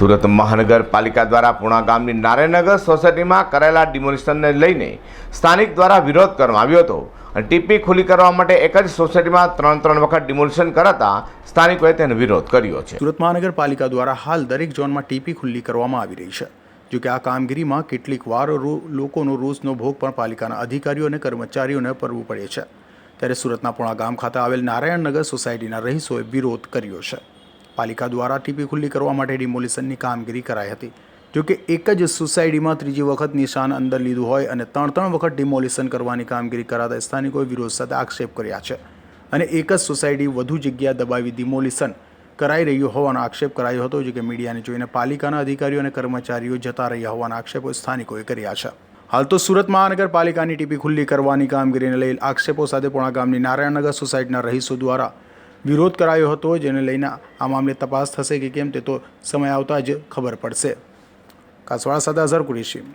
સુરત મહાનગરપાલિકા દ્વારા પૂણા ગામની નારાયણનગર સોસાયટીમાં કરાયેલા ડિમોલિશનને લઈને સ્થાનિક દ્વારા વિરોધ કરવામાં આવ્યો હતો અને ટીપી ખુલ્લી કરવા માટે એક જ સોસાયટીમાં ત્રણ ત્રણ વખત ડિમોલિશન કરાતા સ્થાનિકોએ તેનો વિરોધ કર્યો છે. સુરત મહાનગરપાલિકા દ્વારા હાલ દરેક ઝોનમાં ટીપી ખુલ્લી કરવામાં આવી રહી છે. જો કે આ કામગીરીમાં કેટલીક વાર લોકોનો રોજનો ભોગ પણ પાલિકાના અધિકારીઓ અને કર્મચારીઓને પરવું પડે છે. ત્યારે સુરતના પૂણા ગામ ખાતે આવેલ નારાયણનગર સોસાયટીના રહીશોએ વિરોધ કર્યો છે. પાલિકા દ્વારા ટીપી ખુલ્લી કરવા માટે ડિમોલિશનની કામગીરી કરાઈ હતી. જોકે એક જ સોસાયટીમાં ત્રીજી વખત નિશાન અંદર લીધું હોય અને ત્રણ ત્રણ વખત ડિમોલિશન કરવાની કામગીરી કરાતા સ્થાનિકોએ વિરોધ સાથે આક્ષેપ કર્યા છે. અને એક જ સોસાયટી વધુ જગ્યા દબાવી ડિમોલિશન કરાઈ રહ્યું હોવાનો આક્ષેપ કરાયો હતો જો કે મીડિયાને જોઈને પાલિકાના અધિકારીઓ અને કર્મચારીઓ જતા રહ્યા હોવાના આક્ષેપો સ્થાનિકોએ કર્યા છે. હાલ તો સુરત મહાનગરપાલિકાની ટીપી ખુલ્લી કરવાની કામગીરીને લઈ આક્ષેપો સાથે પોણા ગામની નારાયણનગર સોસાયટીના રહીશો દ્વારા વિરોધ કરાયો હતો, જેને લઈને આ મામલે તપાસ થશે કે કેમ તે તો સમય આવતા જ ખબર પડશે. કાસવાળા સાથે અઝર કુરેશી.